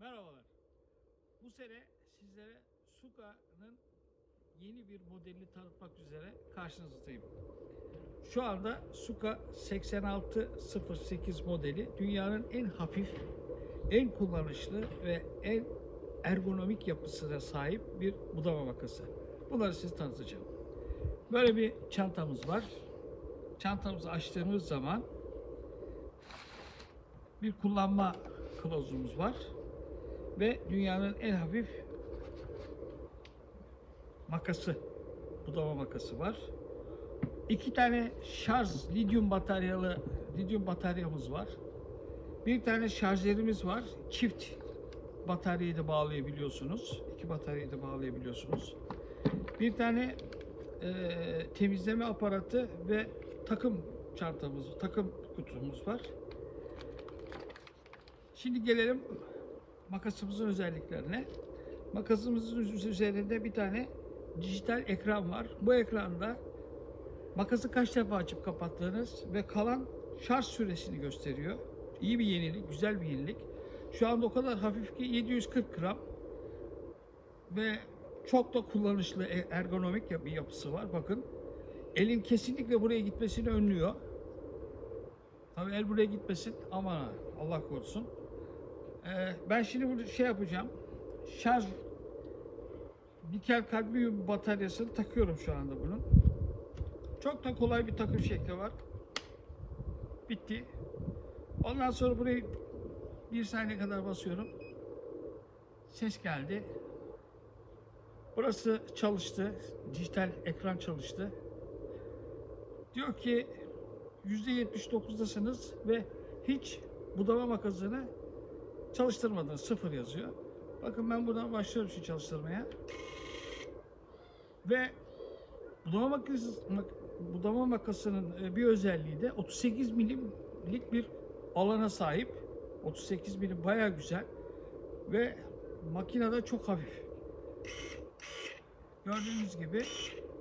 Merhabalar. Bu sene sizlere Suka'nın yeni bir modelini tanıtmak üzere karşınızdayım. Şu anda Suka 8608 modeli dünyanın en hafif, en kullanışlı ve en ergonomik yapısına sahip bir budama makası. Bunları size tanıtacağım. Böyle bir çantamız var. Çantamızı açtığımız zaman bir kullanma kılavuzumuz var ve dünyanın en hafif makası, budama makası var. İki tane şarj lityum bataryalı lityum bataryamız var. Bir tane şarjörümüz var. Çift bataryayı da bağlayabiliyorsunuz. İki bataryayı da bağlayabiliyorsunuz. Bir tane eee, temizleme aparatı ve takım çantamız, takım kutumuz var. Şimdi gelelim makasımızın özelliklerine. Makasımızın üzerinde bir tane dijital ekran var. Bu ekranda makası kaç defa açıp kapattığınız ve kalan şarj süresini gösteriyor. İyi bir yenilik, güzel bir yenilik. Şu anda o kadar hafif ki 740 gram ve çok da kullanışlı, e- ergonomik bir yapısı var. Bakın elin kesinlikle buraya gitmesini önlüyor. Tabii el buraya gitmesin ama Allah korusun. Ee, ben şimdi burada şey yapacağım. Şarj nikel kadmiyum bataryasını takıyorum şu anda bunun. Çok da kolay bir takım şekli var. Bitti. Ondan sonra burayı bir saniye kadar basıyorum. Ses geldi. Burası çalıştı. Dijital ekran çalıştı. Diyor ki %79'dasınız ve hiç budama makasını çalıştırmadınız. Sıfır yazıyor. Bakın ben buradan başlıyorum şimdi çalıştırmaya. Ve budama makası, mak- budama makasının e, bir özelliği de 38 milimlik bir alana sahip. 38 milim bayağı güzel ve makinede çok hafif. Gördüğünüz gibi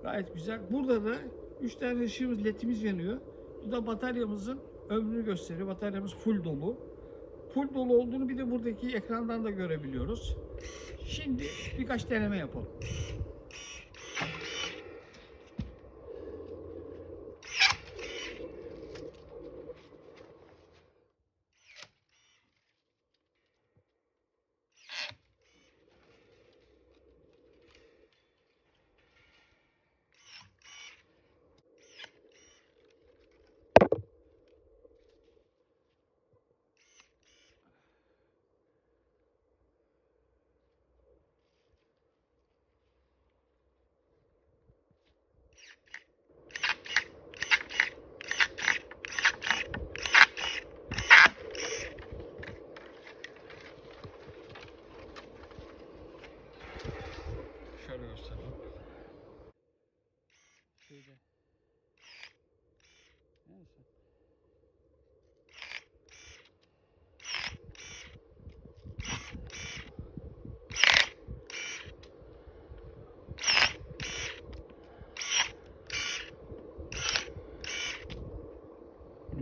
gayet güzel. Burada da 3 tane ışığımız, ledimiz yanıyor. Bu da bataryamızın ömrünü gösteriyor. Bataryamız full dolu. Full dolu olduğunu bir de buradaki ekrandan da görebiliyoruz. Şimdi birkaç deneme yapalım.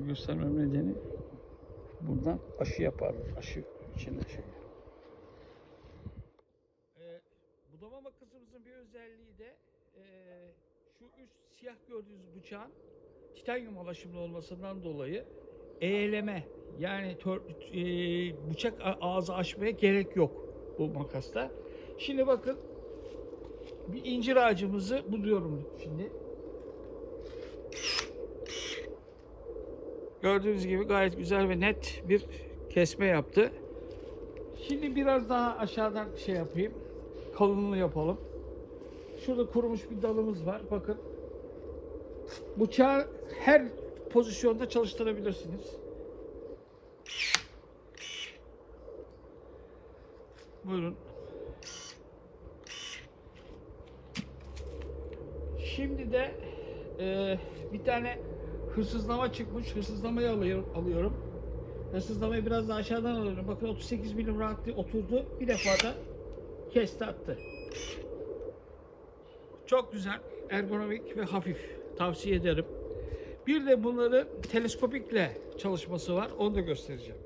Bunu göstermem nedeni buradan aşı yaparlar. Aşı içinde şey. Ee, budama makasımızın bir özelliği de e, şu üst siyah gördüğünüz bıçağın titanyum alaşımlı olmasından dolayı eğeleme yani tör, e, bıçak ağzı açmaya gerek yok bu makasta. Şimdi bakın bir incir ağacımızı buluyorum şimdi. Gördüğünüz gibi gayet güzel ve net bir kesme yaptı. Şimdi biraz daha aşağıdan şey yapayım. Kalınlığı yapalım. Şurada kurumuş bir dalımız var. Bakın. Bıçağı her pozisyonda çalıştırabilirsiniz. Buyurun. Şimdi de e, bir tane hırsızlama çıkmış. Hırsızlamayı alıyorum. Hırsızlamayı biraz daha aşağıdan alıyorum. Bakın 38 milim rahatlı oturdu. Bir defa da kesti attı. Çok güzel, ergonomik ve hafif. Tavsiye ederim. Bir de bunların teleskopikle çalışması var. Onu da göstereceğim.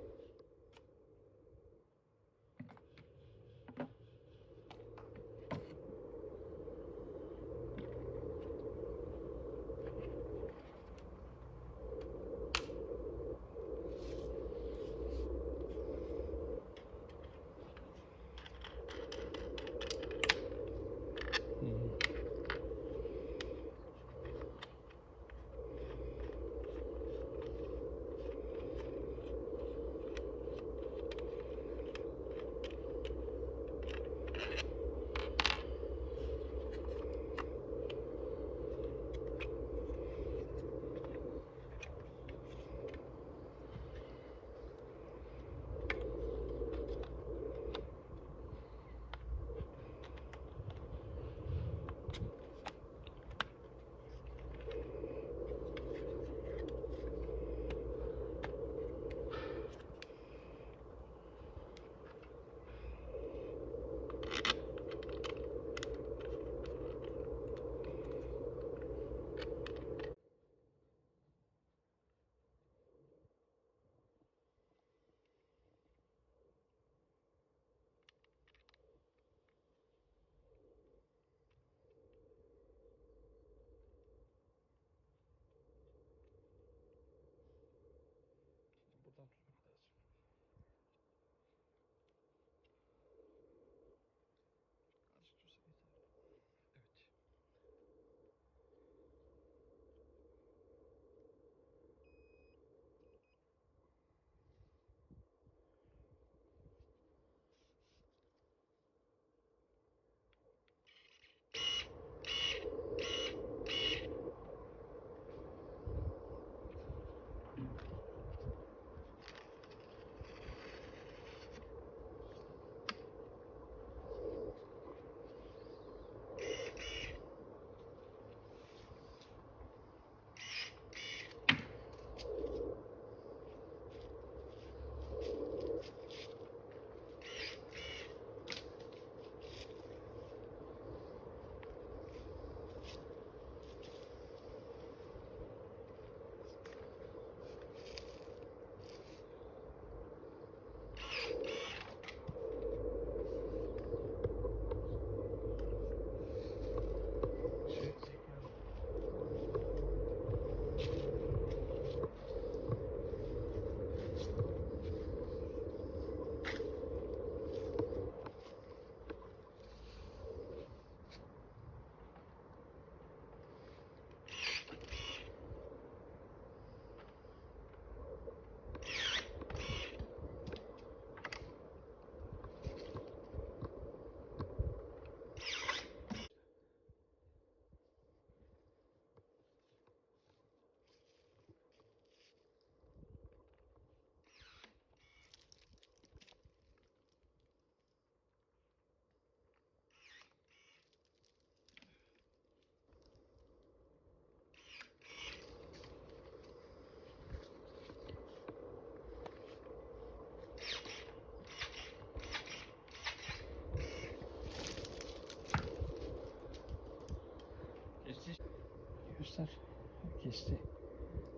Kesti.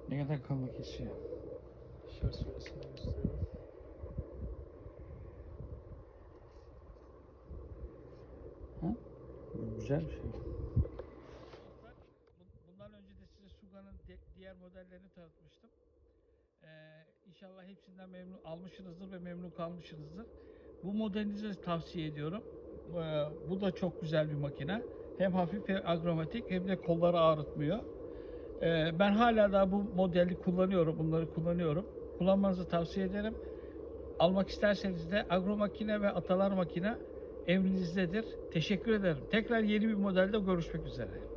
Ne kadar kalın kesiyor. Şarj süresini gösteriyor. Ha? Güzel bir şey. Bundan önce de size Suga'nın diğer modellerini tanıtmıştım. Ee, inşallah hepsinden memnun almışsınızdır ve memnun kalmışsınızdır. Bu modelinizi de tavsiye ediyorum. Ee, bu da çok güzel bir makine. Hem hafif hem agromatik hem de kolları ağrıtmıyor. Ee, ben hala da bu modeli kullanıyorum. Bunları kullanıyorum. Kullanmanızı tavsiye ederim. Almak isterseniz de agro makine ve atalar makine emrinizdedir. Teşekkür ederim. Tekrar yeni bir modelde görüşmek üzere.